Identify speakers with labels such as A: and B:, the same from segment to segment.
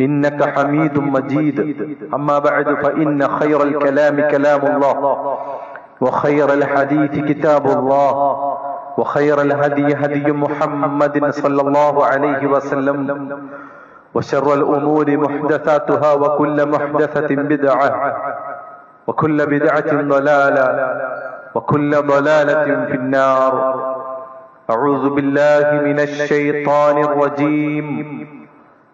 A: إنك حميد مجيد. أما بعد فإن خير الكلام كلام الله. وخير الحديث كتاب الله. وخير الهدي هدي محمد صلى الله عليه وسلم. وشر الأمور محدثاتها وكل محدثة بدعة. وكل بدعة ضلالة. وكل ضلالة في النار. أعوذ بالله من الشيطان الرجيم.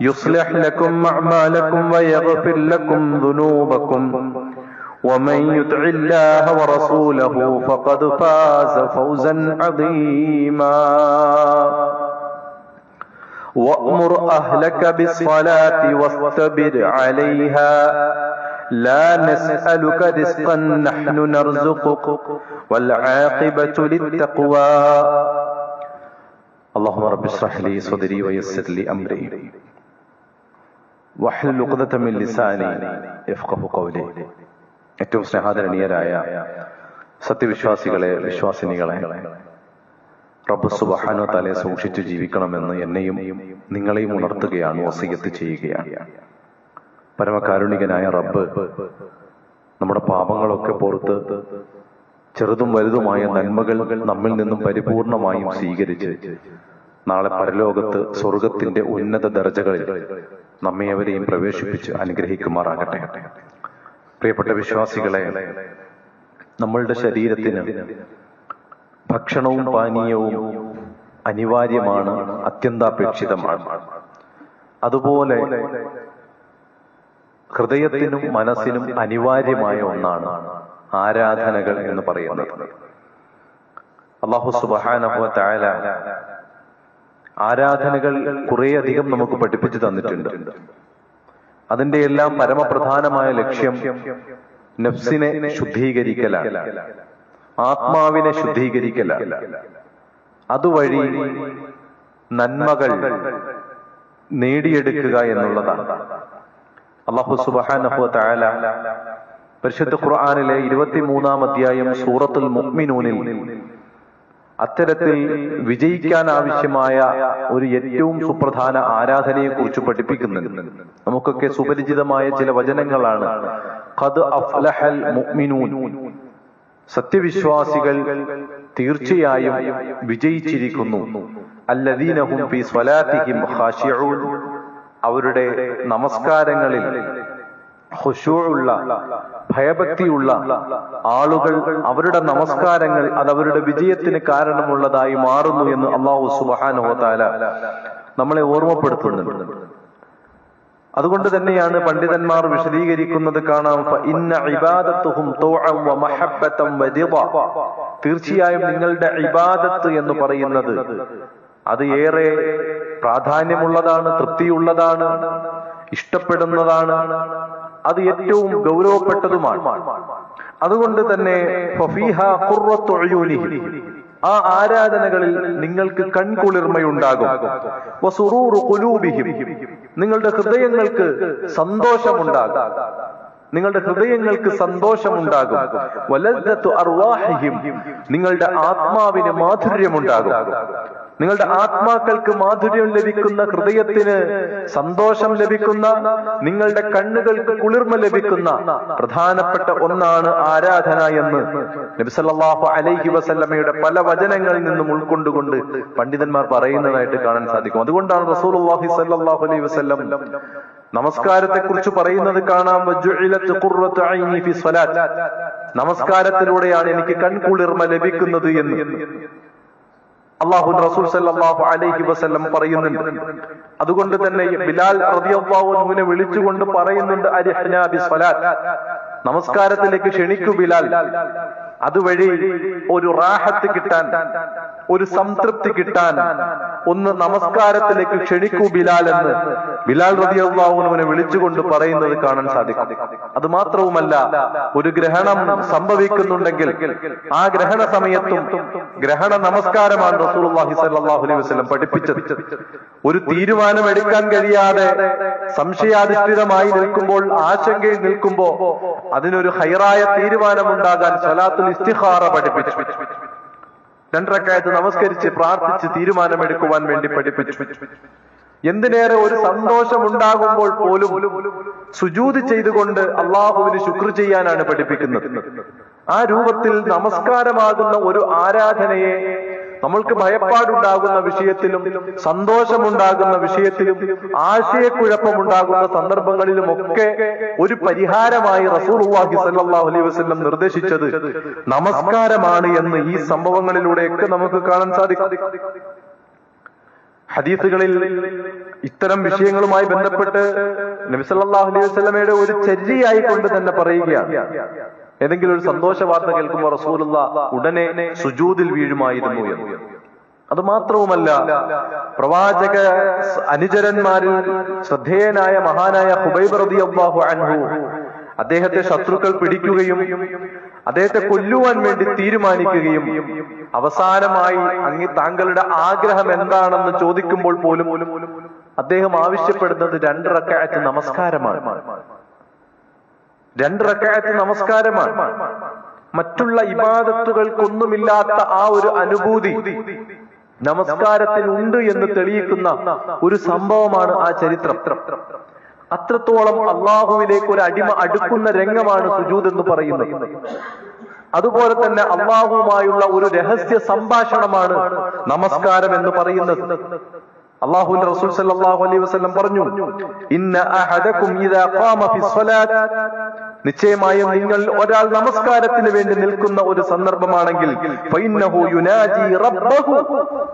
A: يصلح لكم أعمالكم ويغفر لكم ذنوبكم. ومن يطع الله ورسوله فقد فاز فوزا عظيما. وأمر أهلك بالصلاة واستبر عليها. لا نسألك رزقا نحن نرزقك والعاقبة للتقوى. اللهم رب اشرح لي صدري ويسر لي أمري. ഏറ്റവും സ്നേഹാദരണീയരായ സത്യവിശ്വാസികളെ വിശ്വാസിനികളെ റബ്ബ് സുബഹാനോ തലെ സൂക്ഷിച്ചു ജീവിക്കണമെന്ന് എന്നെയും നിങ്ങളെയും ഉണർത്തുകയാണ് വസീയത്ത് ചെയ്യുകയാണ്. പരമകാരുണികനായ റബ്ബ് നമ്മുടെ പാപങ്ങളൊക്കെ പുറത്ത് ചെറുതും വലുതുമായ നന്മകൾ നമ്മിൽ നിന്നും പരിപൂർണമായും സ്വീകരിച്ച് നാളെ പരലോകത്ത് സ്വർഗത്തിന്റെ ഉന്നത ദർജകളിൽ നമ്മെ അവരെയും പ്രവേശിപ്പിച്ച് അനുഗ്രഹിക്കുമാറാകട്ടെ. പ്രിയപ്പെട്ട വിശ്വാസികളെ നമ്മളുടെ ശരീരത്തിന് ഭക്ഷണവും പാനീയവും അനിവാര്യമാണ് അത്യന്താപേക്ഷിതമാണ്. അതുപോലെ ഹൃദയത്തിനും മനസ്സിനും അനിവാര്യമായ ഒന്നാണ് ആരാധനകൾ എന്ന് പറയുന്നത്. അള്ളാഹു സുബാന ആരാധനകൾ കുറേയധികം നമുക്ക് പഠിപ്പിച്ചു തന്നിട്ടുണ്ട്. അതിന്റെ എല്ലാം പരമപ്രധാനമായ ലക്ഷ്യം നഫ്സിനെ ശുദ്ധീകരിക്കലാണ്. ആത്മാവിനെ ശുദ്ധീകരിക്കലാണ്. അതുവഴി നന്മകൾ നേടിയെടുക്കുക എന്നുള്ളതാണ്. അള്ളാഹു സുബാനഹു പരിശുദ്ധ ഖുർആാനിലെ ഇരുപത്തിമൂന്നാം അധ്യായം സൂറത്തുൽ മുഅ്മിനൂനിൽ അത്തരത്തിൽ വിജയിക്കാൻ ആവശ്യമായ ഒരു ഏറ്റവും സുപ്രധാന ആരാധനയെ കുറിച്ച് പഠിപ്പിക്കുന്നുണ്ട്. നമുക്കൊക്കെ സുപരിചിതമായ ചില വചനങ്ങളാണ്. ഖദ് അഫ്ലഹൽ മുഅ്മിനൂൻ. സത്യവിശ്വാസികൾ തീർച്ചയായും വിജയിച്ചിരിക്കുന്നു. അല്ലദീനഹും ഫീ സ്വലാത്തിഹിം അവരുടെ നമസ്കാരങ്ങളിൽ ഹുഷൂള്ള ഭയഭക്തിയുള്ള ആളുകൾ അവരുടെ നമസ്കാരങ്ങൾ അത് അവരുടെ വിജയത്തിന് കാരണമുള്ളതായി മാറുന്നു എന്ന് അള്ളാഹു സുബാനുഹോതാല നമ്മളെ ഓർമ്മപ്പെടുത്തുന്നുണ്ട് അതുകൊണ്ട് തന്നെയാണ് പണ്ഡിതന്മാർ വിശദീകരിക്കുന്നത് കാണാം. തീർച്ചയായും നിങ്ങളുടെ ഇബാദത്ത് എന്ന് പറയുന്നത് അത് ഏറെ പ്രാധാന്യമുള്ളതാണ് തൃപ്തിയുള്ളതാണ് ഇഷ്ടപ്പെടുന്നതാണ് അത് ഏറ്റവും ഗൗരവപ്പെട്ടതുമാണ്. അതുകൊണ്ട് തന്നെ. ആ ആരാധനകളിൽ നിങ്ങൾക്ക് കൺകുളിർമയുണ്ടാകും. നിങ്ങളുടെ ഹൃദയങ്ങൾക്ക് സന്തോഷമുണ്ടാകും. നിങ്ങളുടെ ഹൃദയങ്ങൾക്ക് സന്തോഷമുണ്ടാകും. വലദ്ദത്തു അർവാഹിഹിം. നിങ്ങളുടെ ആത്മാവിന് മാധുര്യമുണ്ടാകും. നിങ്ങളുടെ ആത്മാക്കൾക്ക് മാധുര്യം ലഭിക്കുന്ന ഹൃദയത്തിന് സന്തോഷം ലഭിക്കുന്ന നിങ്ങളുടെ കണ്ണുകൾക്ക് കുളിർമ ലഭിക്കുന്ന പ്രധാനപ്പെട്ട ഒന്നാണ് ആരാധന എന്ന് നബിസല്ലാഹു അലൈഹി വസല്ലമയുടെ പല വചനങ്ങളിൽ നിന്നും ഉൾക്കൊണ്ടുകൊണ്ട് പണ്ഡിതന്മാർ പറയുന്നതായിട്ട് കാണാൻ സാധിക്കും. അതുകൊണ്ടാണ് റസൂലുള്ളാഹി സല്ലാഹു അലൈഹി വസ്ല്ലം നമസ്കാരത്തെ കുറിച്ച് പറയുന്നത് കാണാം. നമസ്കാരത്തിലൂടെയാണ് എനിക്ക് കൺകുളിർമ ലഭിക്കുന്നത് എന്ന്. അള്ളാഹു റസൂൽ സല്ലാഹു അലൈഹി വസ്ല്ലം പറയുന്നുണ്ട്. അതുകൊണ്ട് തന്നെ ബിലാൽ അൻഹുവിനെ വിളിച്ചുകൊണ്ട് പറയുന്നുണ്ട് നമസ്കാരത്തിലേക്ക് ക്ഷണിക്കു ബിലാൽ. അതുവഴി ഒരു റാഹത്ത് കിട്ടാൻ ഒരു സംതൃപ്തി കിട്ടാൻ ഒന്ന് നമസ്കാരത്തിലേക്ക് ക്ഷണിക്കൂ ബിലാൽ എന്ന് ബിലാൽ റബിയാവുന്നവനെ വിളിച്ചുകൊണ്ട് പറയുന്നത് കാണാൻ സാധിക്കും. അത് മാത്രവുമല്ല ഒരു ഗ്രഹണം സംഭവിക്കുന്നുണ്ടെങ്കിൽ ആ ഗ്രഹണ സമയത്തും ഗ്രഹണ നമസ്കാരമാണ് റസൂലുള്ളാഹി സ്വല്ലല്ലാഹു അലൈഹി വസല്ലം പഠിപ്പിച്ചത്. ഒരു തീരുമാനം എടുക്കാൻ കഴിയാതെ സംശയാധിഷ്ഠിതമായി നിൽക്കുമ്പോൾ ആശങ്കയിൽ നിൽക്കുമ്പോ അതിനൊരു ഹൈറായ തീരുമാനമുണ്ടാകാൻ സലാത്തുൽ ഇസ്തിഖാറ പഠിപ്പിച്ചു. രണ്ടരക്കായത്ത് നമസ്കരിച്ച് പ്രാർത്ഥിച്ച് തീരുമാനമെടുക്കുവാൻ വേണ്ടി പഠിപ്പിച്ചു. എന്തിനേറെ ഒരു സന്തോഷം ഉണ്ടാകുമ്പോൾ പോലും സുജൂതി ചെയ്തുകൊണ്ട് അള്ളാഹുവിന് ശുക്ർ ചെയ്യാനാണ് പഠിപ്പിക്കുന്നത്. ആ രൂപത്തിൽ നമസ്കാരമാകുന്ന ഒരു ആരാധനയെ നമ്മൾക്ക് ഭയപ്പാടുണ്ടാകുന്ന വിഷയത്തിലും സന്തോഷമുണ്ടാകുന്ന വിഷയത്തിലും ആശയക്കുഴപ്പമുണ്ടാകുന്ന സന്ദർഭങ്ങളിലും ഒക്കെ ഒരു പരിഹാരമായി റസൂലുള്ളാഹി സല്ലാഹു അലൈഹി വസല്ലം നിർദ്ദേശിച്ചത് നമസ്കാരമാണ് എന്ന് ഈ സംഭവങ്ങളിലൂടെയൊക്കെ നമുക്ക് കാണാൻ സാധിക്കും. ഹദീസുകളിൽ ഇത്തരം വിഷയങ്ങളുമായി ബന്ധപ്പെട്ട് നബിസല്ലാഹു അലൈഹി വസല്ലമയുടെ ഒരു ചര്യയായി കൊണ്ട് തന്നെ പറയുകയാണ്. ഏതെങ്കിലും ഒരു സന്തോഷ വാർത്ത കേൾക്കുമ്പോൾ റസൂലുള്ള ഉടനെ സുജൂതിൽ വീഴുമായിരുന്നു എന്ന്. അത് മാത്രവുമല്ല പ്രവാചക അനുചരന്മാരിൽ ശ്രദ്ധേയനായ മഹാനായ ഹുബൈബ് റളിയല്ലാഹു അൻഹു അദ്ദേഹത്തെ ശത്രുക്കൾ പിടിക്കുകയും അദ്ദേഹത്തെ കൊല്ലുവാൻ വേണ്ടി തീരുമാനിക്കുകയും അവസാനമായി അങ്ങ് താങ്കളുടെ ആഗ്രഹം എന്താണെന്ന് ചോദിക്കുമ്പോൾ പോലും അദ്ദേഹം ആവശ്യപ്പെടുന്നത് രണ്ട് റക്കായത്ത് നമസ്കാരമാണ്. രണ്ട് റക്കായത്ത് നമസ്കാരമാണ്. മറ്റുള്ള ഇബാദത്തുകൾക്കൊന്നുമില്ലാത്ത ആ ഒരു അനുഭൂതി നമസ്കാരത്തിനുണ്ട് എന്ന് തെളിയിക്കുന്ന ഒരു സംഭവമാണ് ആ ചരിത്രം. അത്രത്തോളം അള്ളാഹുവിലേക്ക് ഒരു അടിമ അടുക്കുന്ന രംഗമാണ് സുജൂദ് എന്ന് പറയുന്നത്. അതുപോലെ തന്നെ അള്ളാഹുവുമായുള്ള ഒരു രഹസ്യ സംഭാഷണമാണ് നമസ്കാരം എന്ന് പറയുന്നത്. അള്ളാഹുവിന്റെ റസൂൽ സല്ലല്ലാഹു അലൈഹി വസല്ലം പറഞ്ഞു ഇന്ന അഹദകും ഇദാ ഖാമ നിശ്ചയമായും നിങ്ങൾ ഒരാൾ നമസ്കാരത്തിന് വേണ്ടി നിൽക്കുന്ന ഒരു സന്ദർഭമാണെങ്കിൽ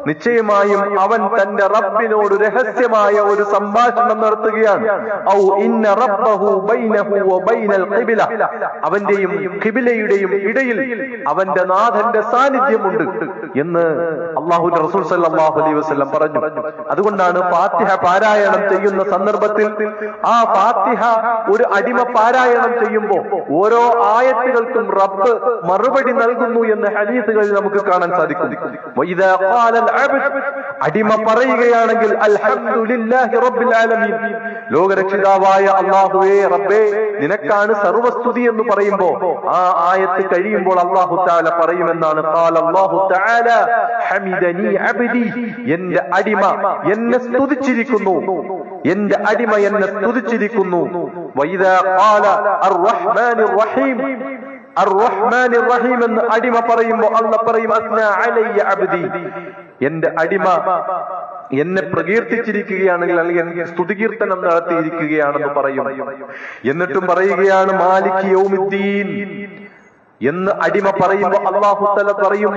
A: നിശ്ചയമായും അവൻ തന്റെ റബ്ബിനോട് രഹസ്യമായ ഒരു സംഭാഷണം നടത്തുകയാണ്. അവന്റെയും ഖിബിലയുടെയും ഇടയിൽ അവന്റെ നാഥന്റെ സാന്നിധ്യമുണ്ട് എന്ന് അള്ളാഹു റസൂൽ സല്ലല്ലാഹു അലൈഹി വസല്ലം പറഞ്ഞു. അതുകൊണ്ടാണ് ഫാത്തിഹ പാരായണം ചെയ്യുന്ന സന്ദർഭത്തിൽ ആ ഫാത്തിഹ ഒരു അടിമ പാരായണം ചെയ്യുമ്പോൾ ഓരോ ആയത്തുകൾക്കും റബ്ബ് മറുപടി നൽകുന്നു എന്ന് ഹദീസുകളിൽ നമുക്ക് കാണാൻ സാധിക്കും. അടിമ പറയുകയാണെങ്കിൽ ലോകരക്ഷിതാവായ അള്ളാഹുവേ റബ്ബേ നിനക്കാണ് സർവസ്തുതി എന്ന് പറയുമ്പോ ആ ആയത്ത് കഴിയുമ്പോൾ അള്ളാഹു താല പറയുമെന്നാണ്. എന്റെ അടിമ എന്നെ സ്തുതിച്ചിരിക്കുന്നു. എന്റെ അടിമ എന്നെ സ്തുതിച്ചിരിക്കുന്നു. എന്ന് അടിമ പറയുമ്പോ അല്ല പറയും എന്റെ അടിമ എന്നെ പ്രകീർത്തിച്ചിരിക്കുകയാണെങ്കിൽ അല്ലെങ്കിൽ എനിക്ക് സ്തുതികീർത്തനം നടത്തിയിരിക്കുകയാണെന്ന് പറയും. എന്നിട്ടും പറയുകയാണ് മാലിക് യൗമിദ്ദീൻ. എന്ന് അടിമ പറയുമ്പോ അള്ളാഹു തല പറയും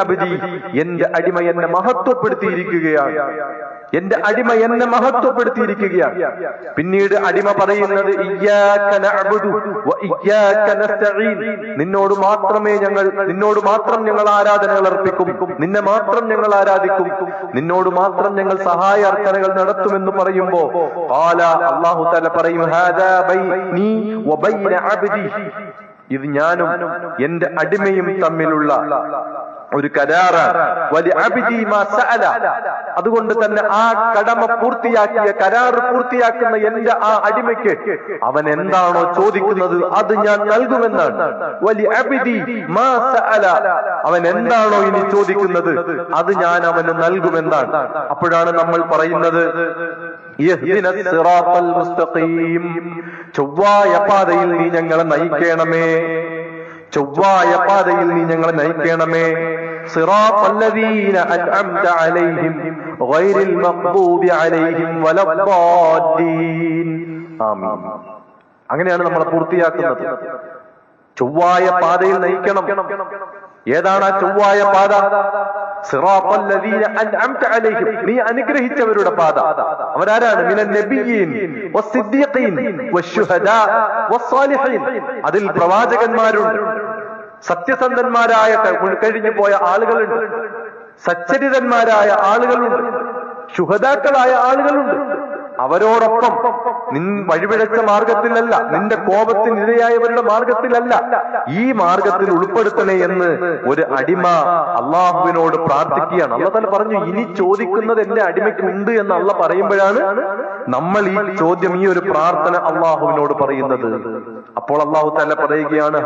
A: അബ്ദി. എന്റെ അടിമ എന്നെ മഹത്വപ്പെടുത്തിയിരിക്കുകയാണ്. എന്റെ അടിമ എന്നെ മഹത്വപ്പെടുത്തിയിരിക്കുകയാണ്. പിന്നീട് അടിമ പറയുന്നത് നിന്നോട് മാത്രമേ ഞങ്ങൾ നിന്നോട് മാത്രം ഞങ്ങൾ ആരാധനകൾ അർപ്പിക്കും. നിന്നെ മാത്രം ഞങ്ങൾ ആരാധിക്കും. നിന്നോട് മാത്രം ഞങ്ങൾ സഹായ അർച്ചനകൾ നടത്തുമെന്ന് പറയുമ്പോ ആല അള്ളാഹു തല പറയും ഇത് ഞാനും എന്റെ അടിമയും തമ്മിലുള്ള ഒരു കരാറാണ്. അതുകൊണ്ട് തന്നെ ആ കടമ പൂർത്തിയാക്കിയ കരാർ പൂർത്തിയാക്കുന്ന എന്റെ ആ അടിമയ്ക്ക് അവൻ എന്താണോ ചോദിക്കുന്നത് അത് ഞാൻ നൽകുമെന്നാണ്. അവൻ എന്താണോ ഇനി ചോദിക്കുന്നത് അത് ഞാൻ അവന് നൽകുമെന്നാണ്. അപ്പോഴാണ് നമ്മൾ പറയുന്നത് ചൊവ്വായ പാതയിൽ നീ ഞങ്ങളെ നയിക്കണമേ ചൊവ്വായ പാതയിൽ നീ ഞങ്ങളെ നയിക്കണമേ صراط الذين أنعمت عليهم غير المغضوب عليهم ولا الضالين ആമീൻ അങ്ങനെയാണ് നമ്മൾ പൂർത്തിയാക്കുന്നത് ചൊവ്വായ പാതയിൽ നയിക്കണം ഏതാണ് ആ ചൊവ്വായ പാത നീ അനുഗ്രഹിച്ചവരുടെ പാത. അവരാരാണ്? അതിൽ പ്രവാചകന്മാരുണ്ട് സത്യസന്ധന്മാരായ കഴിഞ്ഞു പോയ ആളുകളുണ്ട്. സച്ചരിതന്മാരായ ആളുകളുണ്ട്. ശുഹതാക്കളായ ആളുകളുണ്ട്. അവരോടൊപ്പം നിൻ വഴിപിഴച്ച മാർഗത്തിലല്ല നിന്റെ കോപത്തിനിരയായവരുടെ മാർഗത്തിലല്ല. ഈ മാർഗത്തിൽ ഉൾപ്പെടുത്തണേ എന്ന് ഒരു അടിമ അള്ളാഹുവിനോട് പ്രാർത്ഥിക്കുകയാണ്. അള്ള തന്നെ പറഞ്ഞു ഇനി ചോദിക്കുന്നത് എന്റെ അടിമയ്ക്ക് ഉണ്ട് എന്ന് അള്ള പറയുമ്പോഴാണ് നമ്മൾ ഈ ചോദ്യം ഈ ഒരു പ്രാർത്ഥന അള്ളാഹുവിനോട് പറയുന്നത്. അപ്പോൾ അള്ളാഹു തന്നെ പറയുകയാണ്.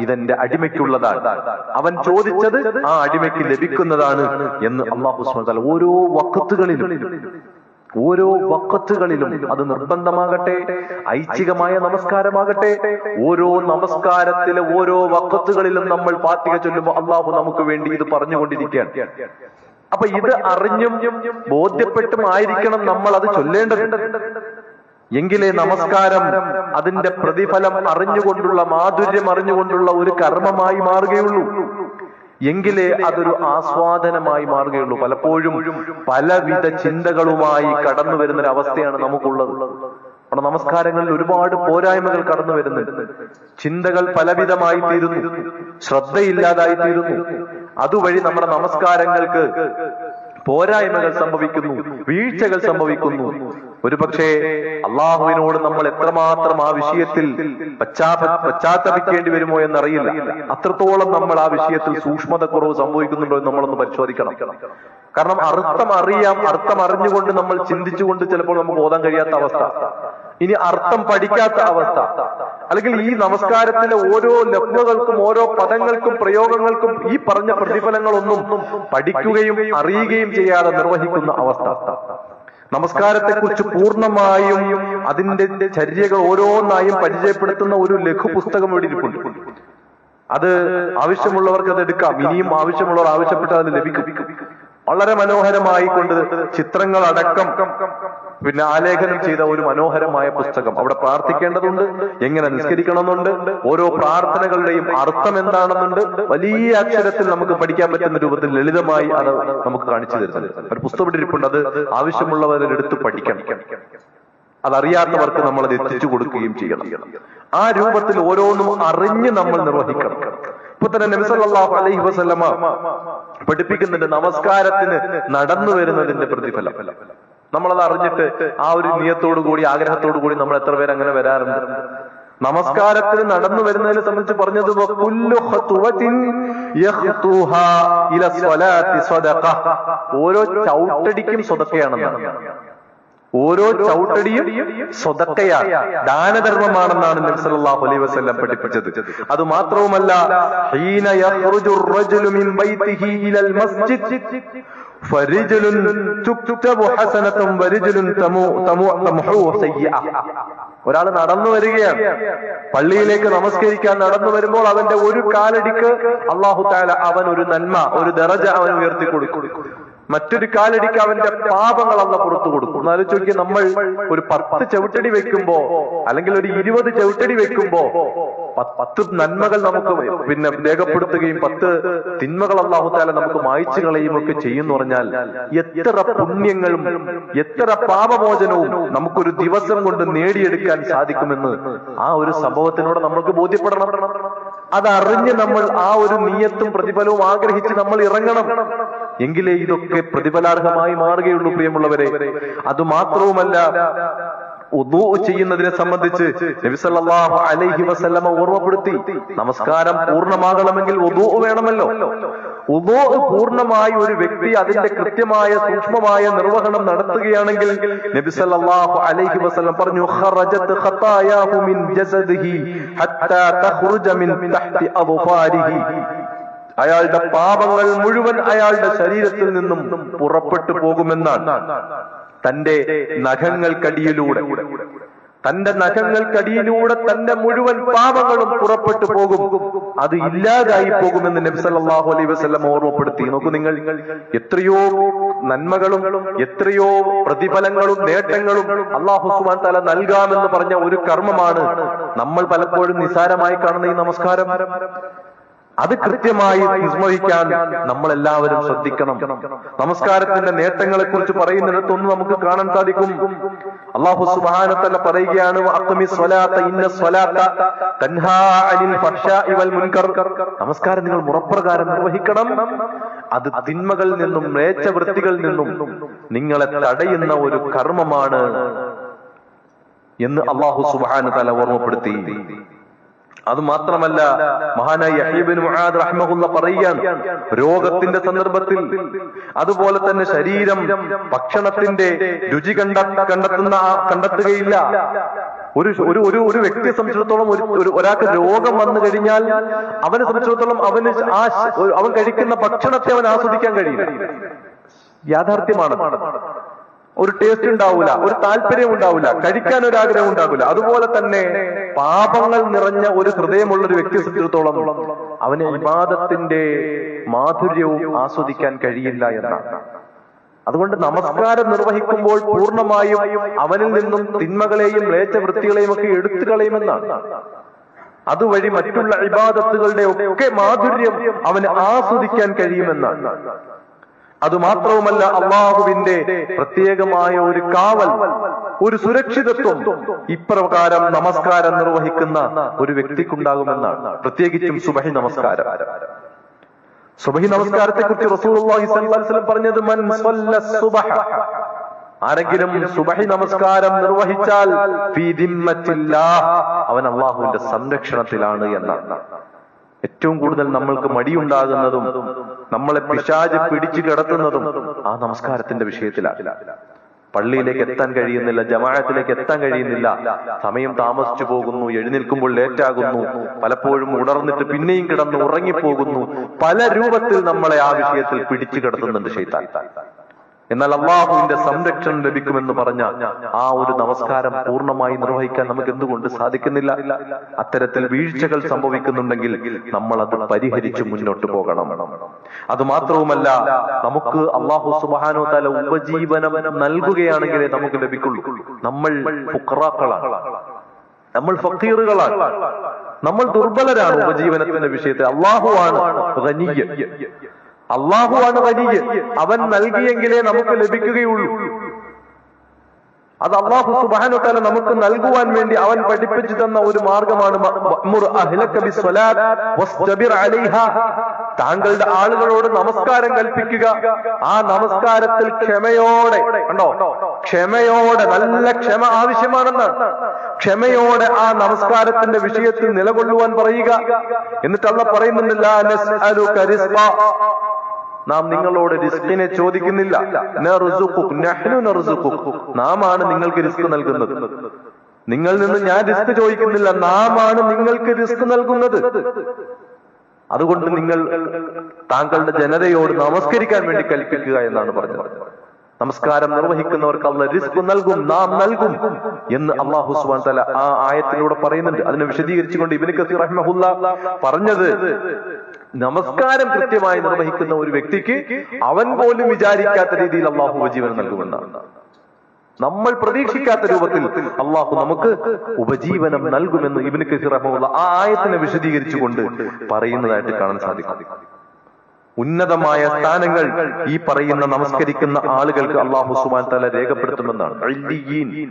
A: ഇതെന്റെ അടിമയ്ക്കുള്ളതാണ്. അവൻ ചോദിച്ചത് ആ അടിമയ്ക്ക് ലഭിക്കുന്നതാണ് എന്ന് അള്ളാഹു തല ഓരോ വക്കത്തുകളിലും ഓരോ വക്കത്തുകളിലും അത് നിർബന്ധമാകട്ടെ ഐച്ഛികമായ നമസ്കാരമാകട്ടെ ഓരോ നമസ്കാരത്തിലെ ഓരോ വക്കത്തുകളിലും നമ്മൾ പാത്തിക ചൊല്ലുമ്പോൾ അള്ളാഹു നമുക്ക് വേണ്ടി ഇത് പറഞ്ഞുകൊണ്ടിരിക്കുകയാണ്. അപ്പൊ ഇത് അറിഞ്ഞും ബോധ്യപ്പെട്ടും ആയിരിക്കണം നമ്മൾ അത് ചൊല്ലേണ്ടത്. എങ്കിലേ നമസ്കാരം അതിന്റെ പ്രതിഫലം അറിഞ്ഞുകൊണ്ടുള്ള മാധുര്യം അറിഞ്ഞുകൊണ്ടുള്ള ഒരു കർമ്മമായി മാറുകയുള്ളൂ. എങ്കിലേ അതൊരു ആസ്വാദനമായി മാറുകയുള്ളൂ. പലപ്പോഴും പലവിധ ചിന്തകളുമായി കടന്നു വരുന്ന ഒരു അവസ്ഥയാണ് നമുക്കുള്ളത്. നമ്മുടെ നമസ്കാരങ്ങളിൽ ഒരുപാട് പോരായ്മകൾ കടന്നു വരുന്നുണ്ട് ചിന്തകൾ പലവിധമായി തീരുന്നു. ശ്രദ്ധയില്ലാതായി തീരുന്നു. അതുവഴി നമ്മുടെ നമസ്കാരങ്ങൾക്ക് പോരായ്മകൾ സംഭവിക്കുന്നു വീഴ്ചകൾ സംഭവിക്കുന്നു. ഒരുപക്ഷെ അള്ളാഹുവിനോട് നമ്മൾ എത്രമാത്രം ആ വിഷയത്തിൽ പശ്ചാത്ത പശ്ചാത്തപിക്കേണ്ടി വരുമോ എന്നറിയില്ല. അത്രത്തോളം നമ്മൾ ആ വിഷയത്തിൽ സൂക്ഷ്മത കുറവ് സംഭവിക്കുന്നുണ്ടോ എന്ന് നമ്മളൊന്ന് പരിശോധിക്കണം. കാരണം അർത്ഥം അറിയാം അർത്ഥം അറിഞ്ഞുകൊണ്ട് നമ്മൾ ചിന്തിച്ചുകൊണ്ട് ചിലപ്പോൾ നമുക്ക് ഓതാൻ കഴിയാത്ത അവസ്ഥ. ഇനി അർത്ഥം പഠിക്കാത്ത അവസ്ഥ. അല്ലെങ്കിൽ ഈ നമസ്കാരത്തിലെ ഓരോ ലഫ്ലുകൾക്കും ഓരോ പദങ്ങൾക്കും പ്രയോഗങ്ങൾക്കും ഈ പറഞ്ഞ പ്രതിഫലങ്ങളൊന്നും പഠിക്കുകയും അറിയുകയും ചെയ്യാതെ നിർവഹിക്കുന്ന അവസ്ഥ. നമസ്കാരത്തെക്കുറിച്ച് പൂർണമായും അതിന്റെ ചര്യകൾ ഓരോന്നായും പരിചയപ്പെടുത്തുന്ന ഒരു ലഘു പുസ്തകം ഇവിടെ ഇരിപ്പുണ്ട് അത് ആവശ്യമുള്ളവർക്ക് അത് എടുക്കാം. ഇനിയും ആവശ്യമുള്ളവർ ആവശ്യപ്പെട്ടാൽ അത് ലഭിക്കും. വളരെ മനോഹരമായി കൊണ്ട് ചിത്രങ്ങൾ അടക്കം പിന്നെ ആലേഖനം ചെയ്ത ഒരു മനോഹരമായ പുസ്തകം. അവിടെ പ്രാർത്ഥിക്കേണ്ടതുണ്ട് എങ്ങനെ നിസ്കരിക്കണമെന്നുണ്ട് ഓരോ പ്രാർത്ഥനകളുടെയും അർത്ഥം എന്താണെന്നുണ്ട്. വലിയ അക്ഷരത്തിൽ നമുക്ക് പഠിക്കാൻ പറ്റുന്ന രൂപത്തിൽ ലളിതമായി അത് നമുക്ക് കാണിച്ചു തരുന്നത് ഒരു പുസ്തകം ഇട്ടിരിപ്പുണ്ട് അത് ആവശ്യമുള്ളവരെടുത്ത് പഠിക്കണം. അതറിയാത്തവർക്ക് നമ്മൾ അത് എത്തിച്ചു കൊടുക്കുകയും ചെയ്യണം. ആ രൂപത്തിൽ ഓരോന്നും അറിഞ്ഞ് നമ്മൾ നിർവഹിക്കണം. ഇപ്പൊ തന്നെ നബിസല്ലാഹു അലൈഹി വസല്ലമ പഠിപ്പിക്കുന്നുണ്ട് നമസ്കാരത്തിന് നടന്നു വരുന്നതിന്റെ പ്രതിഫലം. നമ്മളത് അറിഞ്ഞിട്ട് ആ ഒരു നിയത്തോടു കൂടി ആഗ്രഹത്തോടു കൂടി നമ്മൾ എത്ര പേര് അങ്ങനെ വരാറുണ്ട്. നമസ്കാരത്തിന് നടന്നു വരുന്നതിനെ സംബന്ധിച്ച് പറഞ്ഞത് ഓരോ ചവിട്ടടിക്കും സ്വതക്കയാണെന്നാണ് ഓരോ ചവിട്ടടിയും സ്വതക്കയാ ദാനധർമ്മമാണെന്നാണ് നബ്സല്ലാഹു അലൈഹി വസല്ലം പഠിപ്പിച്ചത്. അത് മാത്രവുമല്ല ഒരാൾ നടന്നു വരികയാണ്. പള്ളിയിലേക്ക് നമസ്കരിക്കാൻ നടന്നു വരുമ്പോൾ അവന്റെ ഒരു കാലടിക്ക് അള്ളാഹു താല അവൻ ഒരു നന്മ ഒരു ദറജ അവൻ ഉയർത്തി കൊടുക്കും മറ്റൊരു കാലടിക്ക് അവന്റെ പാപങ്ങൾ അന്ന് പുറത്തു കൊടുക്കും. എന്നാലും ചോദിക്കുക നമ്മൾ ഒരു പത്ത് ചവിട്ടടി വെക്കുമ്പോ അല്ലെങ്കിൽ ഒരു ഇരുപത് ചവിട്ടടി വെക്കുമ്പോ പത്ത് നന്മകൾ നമുക്ക് പിന്നെ രേഖപ്പെടുത്തുകയും പത്ത് തിന്മകൾ അള്ളാഹുത്താല നമുക്ക് മായ്ച്ചു കളയും ഒക്കെ ചെയ്യുന്നു പറഞ്ഞാൽ എത്ര പുണ്യങ്ങളും എത്ര പാപമോചനവും നമുക്കൊരു ദിവസം കൊണ്ട് നേടിയെടുക്കാൻ സാധിക്കുമെന്ന് ആ ഒരു സംഭവത്തിനോട് നമ്മൾക്ക് ബോധ്യപ്പെടണം. അതറിഞ്ഞ് നമ്മൾ ആ ഒരു നീയത്തും പ്രതിഫലവും ആഗ്രഹിച്ച് നമ്മൾ ഇറങ്ങണം. എങ്കിലേ ഇതൊക്കെ പ്രതിഫലാർഹമായി മാറുകയുള്ളൂ പ്രിയമുള്ളവരെ. അത് മാത്രവുമല്ല ഉദൂ ചെയ്യുന്നതിനെ സംബന്ധിച്ച് നബി സല്ലല്ലാഹു അലൈഹി വസല്ലമ ഓർമ്മപ്പെടുത്തി നമസ്കാരം പൂർണമാകണമെങ്കിൽ ഉദൂ വേണമല്ലോ. ഉദൂ പൂർണമായി ഒരു വ്യക്തി അതിന്റെ കൃത്യമായ സൂക്ഷ്മമായ നിർവഹണം നടത്തുകയാണെങ്കിൽ നബി സല്ലല്ലാഹു അലൈഹി വസല്ലം പറഞ്ഞു ഖറജത് മിൻ ജസദിഹി ഹത്താ തഖ്റുജ മിൻ തഹ്തി അദ്ഫാരിഹി. അയാളുടെ പാപങ്ങൾ മുഴുവൻ അയാളുടെ ശരീരത്തിൽ നിന്നും പുറപ്പെട്ടു പോകുമെന്നാണ് തന്റെ നഖങ്ങൾക്കടിയിലൂടെ. തന്റെ നഖങ്ങൾക്കടിയിലൂടെ തന്റെ മുഴുവൻ പാപങ്ങളും പുറപ്പെട്ടു പോകും. അത് ഇല്ലാതായി പോകുമെന്ന് നബി അലൈ വസ്ലം ഓർമ്മപ്പെടുത്തി. നോക്കൂ നിങ്ങൾ എത്രയോ നന്മകളും എത്രയോ പ്രതിഫലങ്ങളും നേട്ടങ്ങളും അള്ളാഹു സുബാൻ തല നൽകാമെന്ന് പറഞ്ഞ ഒരു കർമ്മമാണ് നമ്മൾ പലപ്പോഴും നിസാരമായി കാണുന്ന ഈ നമസ്കാരം. അത് കൃത്യമായി വിസ്മരിക്കാൻ നമ്മളെല്ലാവരും ശ്രദ്ധിക്കണം. നമസ്കാരത്തിന്റെ നേട്ടങ്ങളെ കുറിച്ച് പറയുന്നിടത്തൊന്നും നമുക്ക് കാണാൻ സാധിക്കും. അള്ളാഹു സുബാനത്തല്ല പറയുകയാണ്. നമസ്കാരം നിങ്ങൾ മുറപ്രകാരം നിർവഹിക്കണം. അത് തിന്മകളിൽ നിന്നും മേച്ച വൃത്തികളിൽ നിന്നും നിങ്ങളെ തടയുന്ന ഒരു കർമ്മമാണ് എന്ന് അള്ളാഹു സുബാന തല ഓർമ്മപ്പെടുത്തി. അത് മാത്രമല്ല മഹാനായ റഹ്മഹുല്ല പറയുകയാണ് രോഗത്തിന്റെ സന്ദർഭത്തിൽ അതുപോലെ തന്നെ ശരീരം ഭക്ഷണത്തിന്റെ രുചി കണ്ട കണ്ടെത്തുന്ന കണ്ടെത്തുകയില്ല. ഒരു ഒരു ഒരു ഒരു വ്യക്തിയെ സംബന്ധിച്ചിടത്തോളം ഒരു ഒരാൾക്ക് രോഗം വന്നു കഴിഞ്ഞാൽ അവനെ സംബന്ധിച്ചിടത്തോളം അവന് ആ അവൻ കഴിക്കുന്ന ഭക്ഷണത്തെ അവൻ ആസ്വദിക്കാൻ കഴിയില്ല. യാഥാർത്ഥ്യമാണ്. ഒരു ടേസ്റ്റ് ഉണ്ടാവില്ല ഒരു താല്പര്യം ഉണ്ടാവില്ല കഴിക്കാൻ ഒരു ആഗ്രഹം ഉണ്ടാവില്ല അതുപോലെ തന്നെ പാപങ്ങൾ നിറഞ്ഞ ഒരു ഹൃദയമുള്ള ഒരു വ്യക്തി സംബന്ധിച്ചിടത്തോളം അവന് വിവാദത്തിന്റെ മാധുര്യവും ആസ്വദിക്കാൻ കഴിയില്ല എന്നാണ്. അതുകൊണ്ട് നമസ്കാരം നിർവഹിക്കുമ്പോൾ പൂർണമായും അവനിൽ നിന്നും തിന്മകളെയും ലേച്ച വൃത്തികളെയും ഒക്കെ എടുത്തു കളയുമെന്നാണ് അതുവഴി മറ്റുള്ള ഇബാദത്തുകളുടെ ഒക്കെ മാധുര്യം അവന് ആസ്വദിക്കാൻ കഴിയുമെന്നാണ് അതുമാത്രവുമല്ല അള്ളാഹുവിന്റെ പ്രത്യേകമായ ഒരു കാവൽ ഒരു സുരക്ഷിതത്വം ഇപ്രകാരം നമസ്കാരം നിർവഹിക്കുന്ന ഒരു വ്യക്തിക്കുണ്ടാകുമെന്നാണ്. പ്രത്യേകിച്ചും സുബഹി നമസ്കാരം. സുബഹി നമസ്കാരത്തെ കുറിച്ച് വസല്ലം പറഞ്ഞത് മൻ സുബഹ. ആരെങ്കിലും സുബഹി നമസ്കാരം നിർവഹിച്ചാൽ അവൻ അള്ളാഹുവിന്റെ സംരക്ഷണത്തിലാണ് എന്നാണ്. ഏറ്റവും കൂടുതൽ നമ്മൾക്ക് മടിയുണ്ടാകുന്നതും നമ്മളെ പിശാജ് പിടിച്ചു കിടത്തുന്നതും ആ നമസ്കാരത്തിന്റെ വിഷയത്തിലാണ് പള്ളിയിലേക്ക് എത്താൻ കഴിയുന്നില്ല ജമാഅത്തിലേക്ക് എത്താൻ കഴിയുന്നില്ല. സമയം താമസിച്ചു പോകുന്നു എഴുന്നേൽക്കുമ്പോൾ ലേറ്റാകുന്നു പലപ്പോഴും ഉണർന്നിട്ട് പിന്നെയും കിടന്ന് ഉറങ്ങിപ്പോകുന്നു. പല രൂപത്തിൽ നമ്മളെ ആ വിഷയത്തിൽ പിടിച്ചു കിടത്തുന്നുണ്ട് ഷെയ്ത്താൻ എന്നാൽ അള്ളാഹുവിന്റെ സംരക്ഷണം ലഭിക്കുമെന്ന് പറഞ്ഞ ആ ഒരു നമസ്കാരം പൂർണമായി നിർവഹിക്കാൻ നമുക്ക് എന്തുകൊണ്ട് സാധിക്കുന്നില്ല? അത്തരത്തിൽ വീഴ്ചകൾ സംഭവിക്കുന്നുണ്ടെങ്കിൽ നമ്മൾ അത് പരിഹരിച്ച് മുന്നോട്ട് പോകണം. അത് മാത്രവുമല്ല നമുക്ക് അള്ളാഹു സുബാനോ തല ഉപജീവനം നൽകുകയാണെങ്കിലേ നമുക്ക് ലഭിക്കുള്ളൂ. നമ്മൾ നമ്മൾ ഫക്കീറുകളാണ്. നമ്മൾ ദുർബലരാണ് ഉപജീവനത്തിന്റെ വിഷയത്തിൽ. അള്ളാഹുവാണ്. അള്ളാഹുവാണ് വലിയ. അവൻ നൽകിയെങ്കിലേ നമുക്ക് ലഭിക്കുകയുള്ളൂ. അത് അള്ളാഹു സുബാനുത്താല നമുക്ക് നൽകുവാൻ വേണ്ടി അവൻ പഠിപ്പിച്ചു തന്ന ഒരു മാർഗമാണ്. താങ്കളുടെ ആളുകളോട് നമസ്കാരം കൽപ്പിക്കുക. ആ നമസ്കാരത്തിൽ ക്ഷമയോടെ കണ്ടോ? ക്ഷമയോടെ നല്ല ക്ഷമ ആവശ്യമാണെന്നാണ്. ക്ഷമയോടെ ആ നമസ്കാരത്തിന്റെ വിഷയത്തിൽ നിലകൊള്ളുവാൻ പറയുക. എന്നിട്ട് പറയുന്നുണ്ടല്ല. നാം നിങ്ങളോട് റിസ്കിനെ ചോദിക്കുന്നില്ല. നാം ആണ് നിങ്ങൾക്ക് റിസ്ക് നൽകുന്നത്. നിങ്ങൾ നിന്ന് ഞാൻ റിസ്ക് ചോദിക്കുന്നില്ല. നാം ആണ് നിങ്ങൾക്ക് റിസ്ക് നൽകുന്നത്. അതുകൊണ്ട് നിങ്ങൾ താങ്കളുടെ ജനതയോട് നമസ്കരിക്കാൻ വേണ്ടി കൽപ്പിക്കുക എന്നാണ് പറഞ്ഞത്. നമസ്കാരം നിർവഹിക്കുന്നവർക്ക് അള്ള റിസ്ക് നൽകും നാം നൽകും എന്ന് അള്ളാഹു സുബാൻ തല ആ ആയത്തിലൂടെ പറയുന്നുണ്ട്. അതിനെ വിശദീകരിച്ചുകൊണ്ട് ഇബിന് കസീർ റഹ്മഹുല്ല പറഞ്ഞത് നമസ്കാരം കൃത്യമായി നിർവഹിക്കുന്ന ഒരു വ്യക്തിക്ക് അവൻ പോലും വിചാരിക്കാത്ത രീതിയിൽ അള്ളാഹു ഉപജീവനം നൽകുമെന്നാണ് നമ്മൾ പ്രതീക്ഷിക്കാത്ത രൂപത്തിൽ അള്ളാഹു നമുക്ക് ഉപജീവനം നൽകുമെന്ന് ഇബിന് കസീർ റഹ്മുള്ള ആ ആയത്തിനെ വിശദീകരിച്ചുകൊണ്ട് പറയുന്നതായിട്ട് കാണാൻ സാധിക്കും. ഉന്നതമായ സ്ഥാനങ്ങൾ ഈ പറയുന്ന നമസ്കരിക്കുന്ന ആളുകൾക്ക് അള്ളാഹു സുബാൻ തല രേഖപ്പെടുത്തുമെന്നാണ്.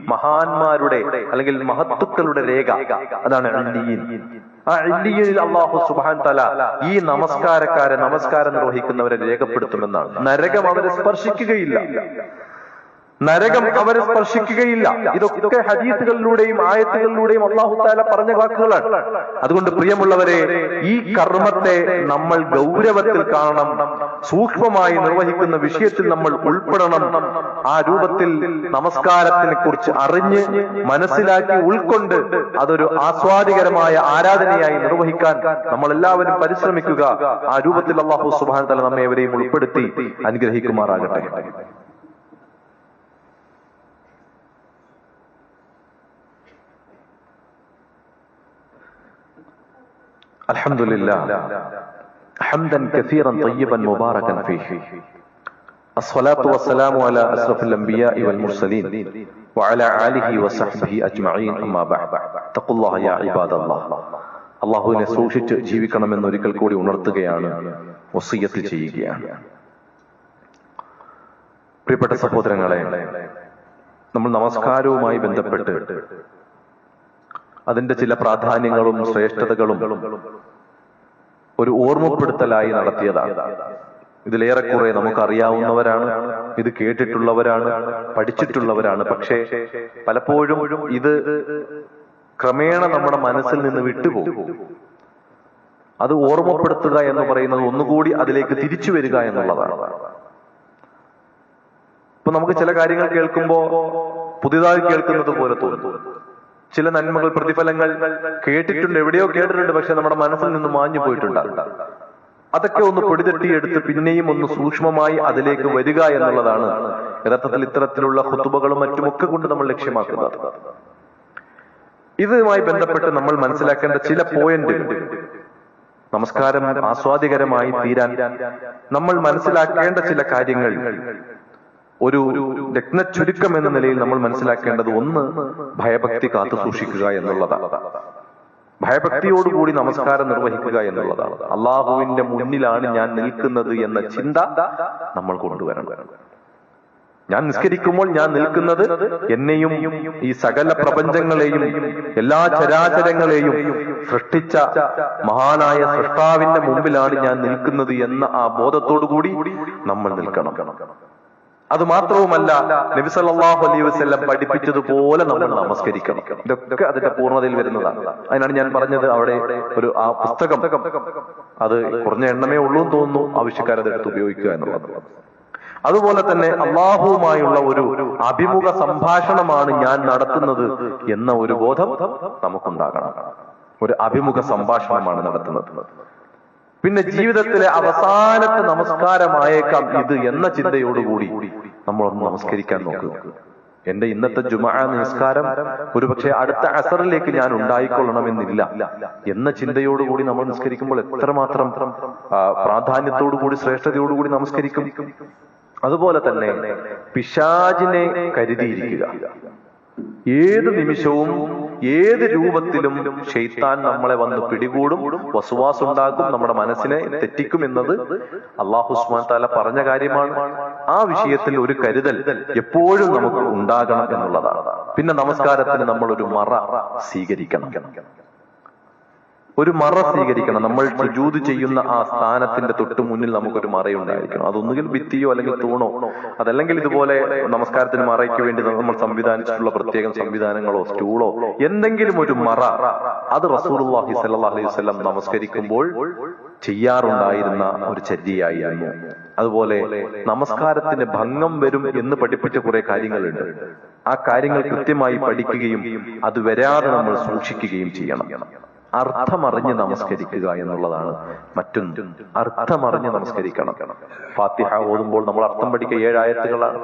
A: മഹാന്മാരുടെ അല്ലെങ്കിൽ മഹത്തുക്കളുടെ രേഖ. അതാണ്. ആ അള്ളാഹു സുബാൻ തല ഈ നമസ്കാരക്കാരെ നമസ്കാരം നിർവഹിക്കുന്നവരെ രേഖപ്പെടുത്തുമെന്നാണ്. നരകം അവരെ സ്പർശിക്കുകയില്ല. നരകം അവരെ സ്പർശിക്കുകയില്ല. ഇതൊക്കെ ഹദീസുകളിലൂടെയും ആയത്തുകളിലൂടെയും അള്ളാഹുത്താല പറഞ്ഞ വാക്കുകളാണ്. അതുകൊണ്ട് പ്രിയമുള്ളവരെ ഈ കർമ്മത്തെ നമ്മൾ ഗൗരവത്തിൽ കാണണം. സൂക്ഷ്മമായി നിർവഹിക്കുന്ന വിഷയത്തിൽ നമ്മൾ ഉൾപ്പെടണം. ആ രൂപത്തിൽ നമസ്കാരത്തിനെ കുറിച്ച് അറിഞ്ഞ് മനസ്സിലാക്കി ഉൾക്കൊണ്ട് അതൊരു ആസ്വാദികരമായ ആരാധനയായി നിർവഹിക്കാൻ നമ്മൾ എല്ലാവരും പരിശ്രമിക്കുക. ആ രൂപത്തിൽ അള്ളാഹു സുബാൻ തല നമ്മെ എവരെയും ഉൾപ്പെടുത്തി അനുഗ്രഹിക്കുമാറാകട്ടെ. الحمد لله حمدا كثيرا طيبا مباركا فيه الصلاة والسلام على أشرف الأنبياء والمرسلين وعلى آله وصحبه أجمعين أما بعد اتقوا الله يا عباد الله അള്ളാഹുവിനെ സൂക്ഷിച്ച് ജീവിക്കണമെന്ന് ഒരിക്കൽ കൂടി ഉണർത്തുകയാണ് വസീയത്ത് ചെയ്യുകയാണ് പ്രിയപ്പെട്ട സഹോദരങ്ങളെ നമ്മൾ നമസ്കാരവുമായി ബന്ധപ്പെട്ട് അതിന്റെ ചില പ്രാധാന്യങ്ങളും ശ്രേഷ്ഠതകളും ഒരു ഓർമ്മപ്പെടുത്തലായി നടത്തിയതാണ്. ഇതിലേറെക്കുറെ നമുക്കറിയാവുന്നവരാണ് ഇത് കേട്ടിട്ടുള്ളവരാണ് പഠിച്ചിട്ടുള്ളവരാണ്. പക്ഷേ പലപ്പോഴും ഇത് ക്രമേണ നമ്മുടെ മനസ്സിൽ നിന്ന് വിട്ടുപോകും. അത് ഓർമ്മപ്പെടുത്തുക എന്ന് പറയുന്നത് ഒന്നുകൂടി അതിലേക്ക് തിരിച്ചു വരിക എന്നുള്ളതാണ്. ഇപ്പൊ നമുക്ക് ചില കാര്യങ്ങൾ കേൾക്കുമ്പോ പുതിയതായി കേൾക്കുന്നത് പോലെ തോന്നും. ചില നന്മകൾ പ്രതിഫലങ്ങൾ കേട്ടിട്ടുണ്ട് എവിടെയോ കേട്ടിട്ടുണ്ട് പക്ഷെ നമ്മുടെ മനസ്സിൽ നിന്ന് മാഞ്ഞു പോയിട്ടുണ്ടാകും അതൊക്കെ ഒന്ന് പൊടിതട്ടിയെടുത്ത് പിന്നെയും ഒന്ന് സൂക്ഷ്മമായി അതിലേക്ക് വരിക എന്നുള്ളതാണ് യഥാർത്ഥത്തിൽ ഇത്തരത്തിലുള്ള ഹുത്തുബകളും മറ്റുമൊക്കെ കൊണ്ട് നമ്മൾ ലക്ഷ്യമാക്കുന്നത്. ഇതുമായി ബന്ധപ്പെട്ട് നമ്മൾ മനസ്സിലാക്കേണ്ട ചില പോയിന്റ് നമസ്കാരം ആസ്വാദികരമായി തീരാൻ നമ്മൾ മനസ്സിലാക്കേണ്ട ചില കാര്യങ്ങൾ ഒരു രത്ന ചുരുക്കം എന്ന നിലയിൽ നമ്മൾ മനസ്സിലാക്കേണ്ടത് ഒന്ന് ഭയഭക്തി കാത്തു സൂക്ഷിക്കുക എന്നുള്ളതാണ്. ഭയഭക്തിയോടുകൂടി നമസ്കാരം നിർവഹിക്കുക എന്നുള്ളതാണ്. അള്ളാഹുവിന്റെ മുന്നിലാണ് ഞാൻ നിൽക്കുന്നത് എന്ന ചിന്ത നമ്മൾ കൊണ്ടുവരണം. ഞാൻ നിസ്കരിക്കുമ്പോൾ ഞാൻ നിൽക്കുന്നത് എന്നെയും ഈ സകല പ്രപഞ്ചങ്ങളെയും എല്ലാ ചരാചരങ്ങളെയും സൃഷ്ടിച്ച മഹാനായ സൃഷ്ടാവിന്റെ മുമ്പിലാണ് ഞാൻ നിൽക്കുന്നത് എന്ന ആ ബോധത്തോടു കൂടി നമ്മൾ നിൽക്കണം. അത് മാത്രവുമല്ല നബി സല്ലല്ലാഹു അലൈഹി വസല്ലം പഠിപ്പിച്ചതുപോലെ നമ്മൾ നമസ്കരിക്കണം. ഇതൊക്കെ അതിന്റെ പൂർണതയിൽ വരുന്നതാണ്. അതിനാണ് ഞാൻ പറഞ്ഞത് അവിടെ ഒരു ആ പുസ്തകം. അത് കുറഞ്ഞ എണ്ണമേ ഉള്ളൂ എന്ന് തോന്നുന്നു. ആവശ്യക്കാരത് എടുത്ത് ഉപയോഗിക്കുക എന്നുള്ളത്. അതുപോലെ തന്നെ അള്ളാഹുവുമായുള്ള ഒരു അഭിമുഖ സംഭാഷണമാണ് ഞാൻ നടത്തുന്നത് എന്ന ഒരു ബോധം നമുക്കുണ്ടാകണം. ഒരു അഭിമുഖ സംഭാഷണമാണ് നടത്തുന്നത്. പിന്നെ ജീവിതത്തിലെ അവസാനത്തെ നമസ്കാരമായേക്കാം ഇത് എന്ന ചിന്തയോടുകൂടി നമ്മളൊന്ന് നമസ്കരിക്കാൻ നോക്കുക എന്റെ ഇന്നത്തെ ജുമാ നിസ്കാരം ഒരുപക്ഷെ അടുത്ത അസറിലേക്ക് ഞാൻ ഉണ്ടായിക്കൊള്ളണമെന്നില്ല. എന്ന ചിന്തയോടുകൂടി നമ്മൾ നിസ്കരിക്കുമ്പോൾ എത്രമാത്രം പ്രാധാന്യത്തോടുകൂടി ശ്രേഷ്ഠതയോടുകൂടി നമസ്കരിക്കും. അതുപോലെ തന്നെ പിശാജിനെ കരുതിയിരിക്കുക. ഏത് നിമിഷവും ഏത് രൂപത്തിലും ഷെയ്ത്താൻ നമ്മളെ വന്ന് പിടികൂടും വസുവാസുണ്ടാക്കും നമ്മുടെ മനസ്സിനെ തെറ്റിക്കും എന്നത് അള്ളാഹുസ്മാൻ താല പറഞ്ഞ കാര്യമാണ്. ആ വിഷയത്തിൽ ഒരു കരുതൽ എപ്പോഴും നമുക്ക് ഉണ്ടാകണം എന്നുള്ളതാണ്. പിന്നെ നമസ്കാരത്തിന് നമ്മൾ ഒരു മറ സ്വീകരിക്കണം. ഒരു മറ സ്വീകരിക്കണം. നമ്മൾ ജൂത് ചെയ്യുന്ന ആ സ്ഥാനത്തിന്റെ തൊട്ട് മുന്നിൽ നമുക്കൊരു മറയുണ്ടായിരിക്കണം. അതൊന്നുകിൽ ഭിത്തിയോ അല്ലെങ്കിൽ തൂണോ അതല്ലെങ്കിൽ ഇതുപോലെ നമസ്കാരത്തിന് മറയ്ക്ക് വേണ്ടി നമ്മൾ സംവിധാനിച്ചിട്ടുള്ള പ്രത്യേകം സംവിധാനങ്ങളോ സ്റ്റൂളോ എന്തെങ്കിലും ഒരു മറ അത് റസൂലുള്ളാഹി സ്വല്ലല്ലാഹു അലൈഹി നമസ്കരിക്കുമ്പോൾ ചെയ്യാറുണ്ടായിരുന്ന ഒരു ചര്യയായിരുന്നു. അതുപോലെ നമസ്കാരത്തിന് ഭംഗം വരും എന്ന് പഠിപ്പിച്ച കുറെ കാര്യങ്ങളുണ്ട്. ആ കാര്യങ്ങൾ കൃത്യമായി പഠിക്കുകയും അത് വരാതെ നമ്മൾ സൂക്ഷിക്കുകയും ചെയ്യണം. അർത്ഥമറിഞ്ഞ് നമസ്കരിക്കുക എന്നുള്ളതാണ്. മറ്റൊന്ന് അർത്ഥമറിഞ്ഞ് നമസ്കരിക്കണം. ഫാത്തിഹ ഓതുമ്പോൾ നമ്മൾ അർത്ഥം പഠിക്കുക ഏഴായത്തുകളാണ്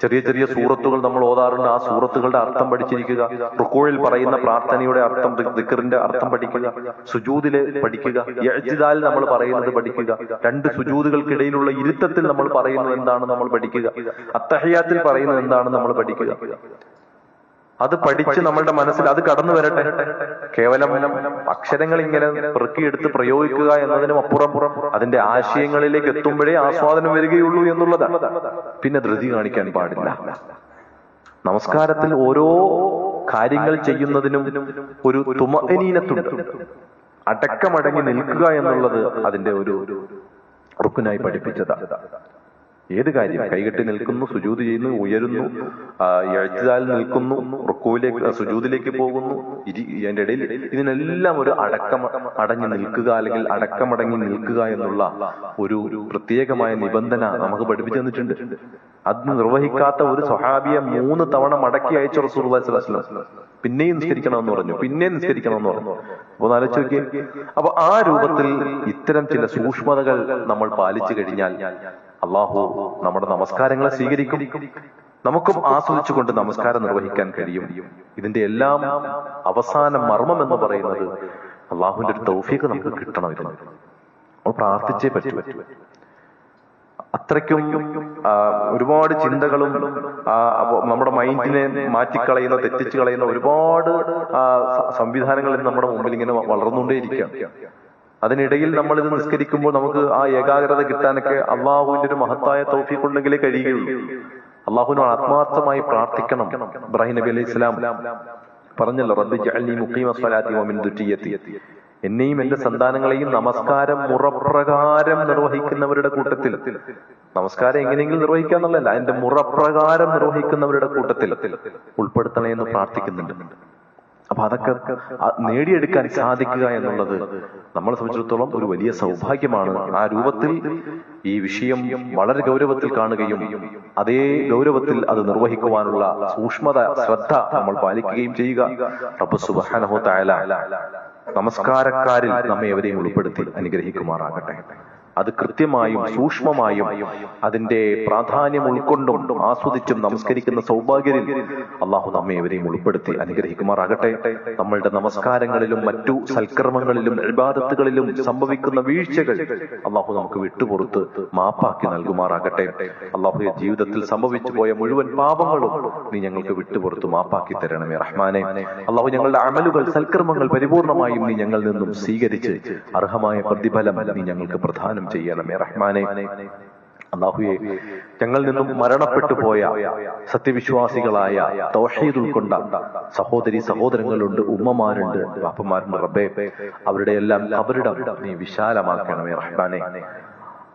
A: ചെറിയ ചെറിയ സൂറത്തുകൾ നമ്മൾ ഓതാറുണ്ട്. ആ സൂറത്തുകളുടെ അർത്ഥം പഠിച്ചിരിക്കുക. റുക്കോഴിൽ പറയുന്ന പ്രാർത്ഥനയുടെ അർത്ഥം ദിക്കറിന്റെ അർത്ഥം പഠിക്കുക. സുജൂതിൽ പഠിക്കുക. എഴുതിതാൽ നമ്മൾ പറയുന്നത് പഠിക്കുക. രണ്ട് സുജൂതുകൾക്കിടയിലുള്ള ഇരുത്തത്തിൽ നമ്മൾ പറയുന്നത് എന്താണ് നമ്മൾ പഠിക്കുക. അത്തഹയാത്തിൽ പറയുന്നത് എന്താണ് നമ്മൾ പഠിക്കുക. അത് പഠിച്ച് നമ്മളുടെ മനസ്സിൽ അത് കടന്നു വരട്ടെ കേവലം അക്ഷരങ്ങൾ ഇങ്ങനെ പെറുക്കിയെടുത്ത് പ്രയോഗിക്കുക എന്നതിനും അപ്പുറം അതിന്റെ ആശയങ്ങളിലേക്ക് എത്തുമ്പോഴേ ആസ്വാദനം വരികയുള്ളൂ എന്നുള്ളതാണ്. പിന്നെ ധൃതി കാണിക്കാൻ പാടില്ല. നമസ്കാരത്തിൽ ഓരോ കാര്യങ്ങൾ ചെയ്യുന്നതിനും ഒരു തുമനീനത്തുണ്ട് അടക്കമടങ്ങി നിൽക്കുക എന്നുള്ളത് അതിന്റെ ഒരു റുക്കുനായി പഠിപ്പിച്ചതാണ്. ഏത് കാര്യം? കൈകെട്ടി നിൽക്കുന്നു സുജൂത് ചെയ്യുന്നു ഉയരുന്നു എഴുത്താൽ നിൽക്കുന്നു റുക്കുവിലേക്ക് സുജൂതിലേക്ക് പോകുന്നു ഇരി അതിന്റെ ഇടയിൽ ഇതിനെല്ലാം ഒരു അടക്കം അടങ്ങി നിൽക്കുക അല്ലെങ്കിൽ അടക്കമടങ്ങി നിൽക്കുക എന്നുള്ള ഒരു പ്രത്യേകമായ നിബന്ധന നമുക്ക് പഠിപ്പിച്ചു തന്നിട്ടുണ്ട്. അത് നിർവഹിക്കാത്ത ഒരു സ്വഹാബിയെ മൂന്ന് തവണ മടക്കി അയച്ചു റസൂർസ്ലാം പിന്നെയും നിസ്കരിക്കണമെന്ന് പറഞ്ഞു പിന്നെയും നിസ്കരിക്കണമെന്ന് പറഞ്ഞു. അപ്പൊ ആലോചിച്ച് നോക്കിയേ. അപ്പൊ ആ രൂപത്തിൽ ഇത്തരം ചില സൂക്ഷ്മതകൾ നമ്മൾ പാലിച്ചു കഴിഞ്ഞാൽ അള്ളാഹു നമ്മുടെ നമസ്കാരങ്ങളെ സ്വീകരിക്കും. നമുക്കും ആസ്വദിച്ചുകൊണ്ട് നമസ്കാരം നിർവഹിക്കാൻ കഴിയും. ഇതിന്റെ എല്ലാം അവസാന മർമ്മം എന്ന് പറയുന്നത് അള്ളാഹുവിന്റെ ഒരു തൗഫീഖ് നമുക്ക് കിട്ടണം ഇതിന്. നമ്മൾ പ്രാർത്ഥിച്ചേ പറ്റൂ. അത്രയ്ക്കും ഒരുപാട് ചിന്തകളും നമ്മുടെ മൈൻഡിനെ മാറ്റിക്കളയുന്ന തെറ്റിച്ച് കളയുന്ന ഒരുപാട് സംവിധാനങ്ങൾ നമ്മുടെ മുമ്പിൽ ഇങ്ങനെ വളർന്നുകൊണ്ടേയിരിക്കുകയാണ്. അതിനിടയിൽ നമ്മൾ ഇത് നിസ്കരിക്കുമ്പോൾ നമുക്ക് ആ ഏകാഗ്രത കിട്ടാനൊക്കെ അള്ളാഹുവിന്റെ ഒരു മഹത്തായ തൗഫീഖ് ഉണ്ടെങ്കിലേ കഴിയുകയുള്ളൂ. അള്ളാഹുവിനോട് ആത്മാർത്ഥമായി പ്രാർത്ഥിക്കണം. ഇബ്രാഹിം നബി അലൈഹി ഇസ്ലാം പറഞ്ഞല്ലോ എന്നെയും എന്റെ സന്താനങ്ങളെയും നമസ്കാരം മുറപ്രകാരം നിർവഹിക്കുന്നവരുടെ കൂട്ടത്തിൽ. നമസ്കാരം എങ്ങനെയെങ്കിലും നിർവഹിക്കുക എന്നുള്ളതല്ല അതിന്റെ മുറപ്രകാരം നിർവഹിക്കുന്നവരുടെ കൂട്ടത്തിൽ ഉൾപ്പെടുത്തണേ എന്ന് പ്രാർത്ഥിക്കുന്നുണ്ട്. അപ്പൊ അതൊക്കെ നേടിയെടുക്കാൻ സാധിക്കുക എന്നുള്ളത് നമ്മളെ സംബന്ധിച്ചിടത്തോളം ഒരു വലിയ സൗഭാഗ്യമാണ്. ആ രൂപത്തിൽ ഈ വിഷയം വളരെ ഗൗരവത്തിൽ കാണുകയും അതേ ഗൗരവത്തിൽ അത് നിർവഹിക്കുവാനുള്ള സൂക്ഷ്മത ശ്രദ്ധ നമ്മൾ പാലിക്കുകയും ചെയ്യുക. നമസ്കാരക്കാരിൽ നമ്മെ എവരെയും ഉൾപ്പെടുത്തി അനുഗ്രഹിക്കുമാറാകട്ടെ. അത് കൃത്യമായും സൂക്ഷ്മമായും അതിന്റെ പ്രാധാന്യം ഉൾക്കൊണ്ടും ആസ്വദിച്ചും നമസ്കരിക്കുന്ന സൗഭാഗ്യരിൽ അള്ളാഹു നമ്മെ ഇവരെയും ഉൾപ്പെടുത്തി അനുഗ്രഹിക്കുമാറാകട്ടെ. നമ്മളുടെ നമസ്കാരങ്ങളിലും മറ്റു സൽക്കർമ്മങ്ങളിലും ഇബാദത്തുകളിലും സംഭവിക്കുന്ന വീഴ്ചകൾ അള്ളാഹു നമുക്ക് വിട്ടുപുറത്ത് മാപ്പാക്കി നൽകുമാറാകട്ടെ. അള്ളാഹു ജീവിതത്തിൽ സംഭവിച്ചു പോയ മുഴുവൻ പാപങ്ങളും നീ ഞങ്ങൾക്ക് വിട്ടുപുറത്ത് മാപ്പാക്കി തരണമേ റഹ്മാനെ. അള്ളാഹു ഞങ്ങളുടെ അമലുകൾ സൽക്കർമ്മങ്ങൾ പരിപൂർണമായും നീ ഞങ്ങളിൽ നിന്നും സ്വീകരിച്ച് അർഹമായ പ്രതിഫലം നീ ഞങ്ങൾക്ക് പ്രധാനം ചെയ്യണമേ റഹ്മാനെ അള്ളാഹുയെ ഞങ്ങളിൽ നിന്നും മരണപ്പെട്ടു പോയ സത്യവിശ്വാസികളായ തോഷീദ് ഉൾക്കൊണ്ട സഹോദരി സഹോദരങ്ങളുണ്ട് ഉമ്മമാരുണ്ട് പാപ്പമാരുണ്ട് റബ്ബേ അവരുടെ എല്ലാം അവരുടെ നീ വിശാലമാക്കണമേ റഹ്മാനെ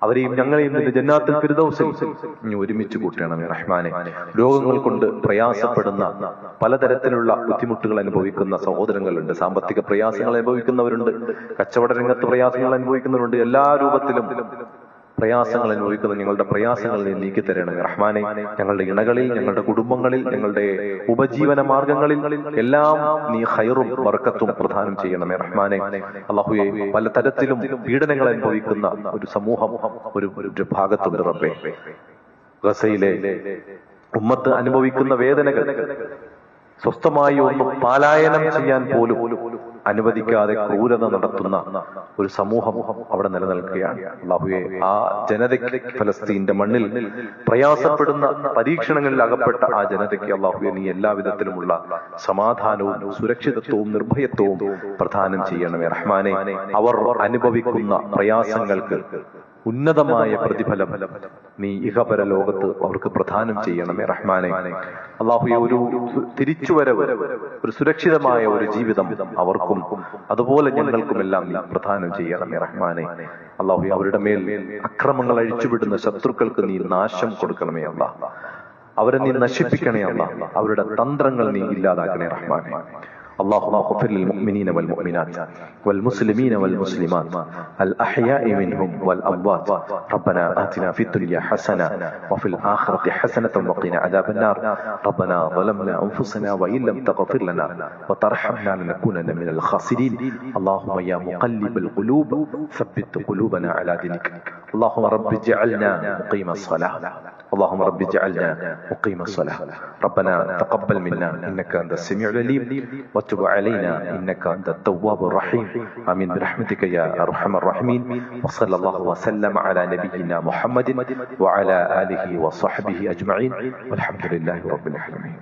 A: അവരെയും ഞങ്ങളെയും നിന്റെ ജന്നാത്തിൽ ഫിർദൗസിൽ നീ ഒരുമിച്ച് കൂട്ടണം റഹ്മാനെ. രോഗങ്ങൾ കൊണ്ട് പ്രയാസപ്പെടുന്ന പലതരത്തിലുള്ള ബുദ്ധിമുട്ടുകൾ അനുഭവിക്കുന്ന സഹോദരങ്ങളുണ്ട്. സാമ്പത്തിക പ്രയാസങ്ങൾ അനുഭവിക്കുന്നവരുണ്ട്. കച്ചവട രംഗത്ത് പ്രയാസങ്ങൾ അനുഭവിക്കുന്നവരുണ്ട്. എല്ലാ രൂപത്തിലും പ്രയാസങ്ങൾ അനുഭവിക്കുന്ന ഞങ്ങളുടെ പ്രയാസങ്ങൾ നീക്കി തരണമേ. റഹ്മാനെ ഞങ്ങളുടെ ഇണകളിൽ ഞങ്ങളുടെ കുടുംബങ്ങളിൽ ഞങ്ങളുടെ ഉപജീവന മാർഗങ്ങളിൽ എല്ലാം നീ ഹൈറും വർക്കത്തും പ്രധാനം ചെയ്യണമേ. റഹ്മാനെ അള്ളാഹുയെ പല തരത്തിലും പീഡനങ്ങൾ അനുഭവിക്കുന്ന ഒരു സമൂഹം ഒരു ഒരു ഭാഗത്തുണ്ട് റബ്ബേ. ഗസയിലെ ഉമ്മത്ത് അനുഭവിക്കുന്ന വേദനകൾ സ്വസ്ഥമായി ഒന്ന് പാലായനം ചെയ്യാൻ പോലും അനുവദിക്കാതെ ക്രൂരത നടത്തുന്ന ഒരു സമൂഹം അവിടെ നിലനിൽക്കുകയാണ്. അള്ളാഹുയെ ആ ജനതയ്ക്ക് ഫലസ്തീന്റെ മണ്ണിൽ പ്രയാസപ്പെടുന്ന പരീക്ഷണങ്ങളിൽ അകപ്പെട്ട ആ ജനതയ്ക്ക് അള്ളാഹുയെ നീ എല്ലാവിധത്തിലുമുള്ള സമാധാനവും സുരക്ഷിതത്വവും നിർഭയത്വവും പ്രദാനം ചെയ്യണമേ റഹ്മാനെ. അവർ അനുഭവിക്കുന്ന പ്രയാസങ്ങൾക്ക് ഉന്നതമായ പ്രതിഫലം നീ ഇഹപര ലോകത്ത് അവർക്ക് പ്രദാനം ചെയ്യണമേ റഹ്മാനെ. അള്ളാഹു ഒരു തിരിച്ചുവരവ് ഒരു സുരക്ഷിതമായ ഒരു ജീവിതം അവർക്കും അതുപോലെ ഞങ്ങൾക്കുമെല്ലാം നീ പ്രദാനം ചെയ്യണമേ റഹ്മാനെ. അള്ളാഹു അവരുടെ മേൽ അക്രമങ്ങൾ അഴിച്ചുവിടുന്ന ശത്രുക്കൾക്ക് നീ നാശം കൊടുക്കണമേ അള്ളാഹ്. അവരെ നീ നശിപ്പിക്കണേ അല്ല അവരുടെ തന്ത്രങ്ങൾ നീ ഇല്ലാതാക്കണേ റഹ്മാനെ. اللهم اغفر للمؤمنين والمؤمنات والمسلمين والمسلمات الأحياء منهم والأموات. ربنا آتنا في الدنيا حسنة وفي الآخرة حسنة وقنا عذاب النار. ربنا ظلمنا أنفسنا وإن لم تغفر لنا وترحمنا لنكونن من الخاسرين. اللهم يا مقلب القلوب ثبت قلوبنا على دينك. اللهم رب اجعلنا مقيم الصلاة. اللهم رب اجعلنا مقيم الصلاة. ربنا تقبل منا إنك أنت السميع العليم. وتب علينا إنك أنت التواب الرحيم. آمين. برحمتك يا أرحم الراحمين. وصلى الله وسلم على نبينا محمد وعلى آله وصحبه أجمعين. والحمد لله رب العالمين.